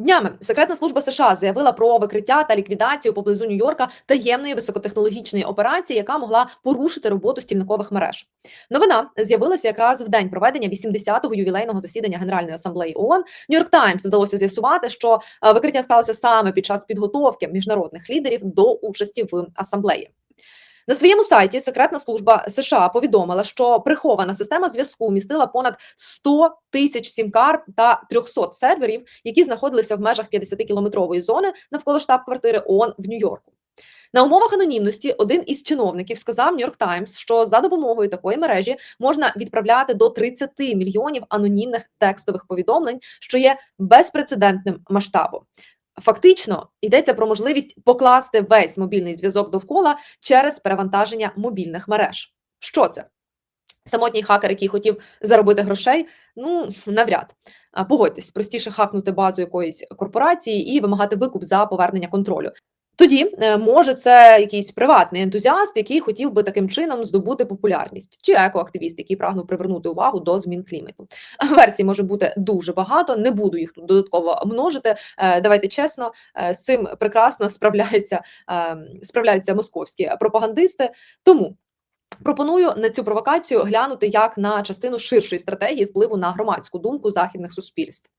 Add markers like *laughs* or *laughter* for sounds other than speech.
Днями секретна служба США заявила про викриття та ліквідацію поблизу Нью-Йорка таємної високотехнологічної операції, яка могла порушити роботу стільникових мереж. Новина з'явилася якраз в день проведення 80-го ювілейного засідання Генеральної асамблеї ООН. Нью-Йорк Таймс вдалося з'ясувати, що е, викриття сталося саме під час підготовки міжнародних лідерів до участі в асамблеї. На своєму сайті секретна служба США повідомила, що прихована система зв'язку містила понад 100 тисяч сім-карт та 300 серверів, які знаходилися в межах 50-кілометрової зони навколо штаб-квартири ООН в Нью-Йорку. На умовах анонімності один із чиновників сказав Нью-Йорк Таймс, що за допомогою такої мережі можна відправляти до 30 мільйонів анонімних текстових повідомлень, що є безпрецедентним масштабом. Фактично йдеться про можливість покласти весь мобільний зв'язок довкола через перевантаження мобільних мереж. Що це? Самотній хакер, який хотів заробити грошей, ну навряд. Погодьтесь, простіше хакнути базу якоїсь корпорації і вимагати викуп за повернення контролю. Тоді е, може це якийсь приватний ентузіаст, який хотів би таким чином здобути популярність, чи екоактивіст, який прагнув привернути увагу до змін клімату. *laughs* Версій може бути дуже багато. Не буду їх тут додатково множити. Е, Давайте чесно, е, з цим прекрасно *laughs* справляються, справляються московські пропагандисти. Тому пропоную на цю провокацію глянути як на частину ширшої стратегії впливу на громадську думку західних суспільств.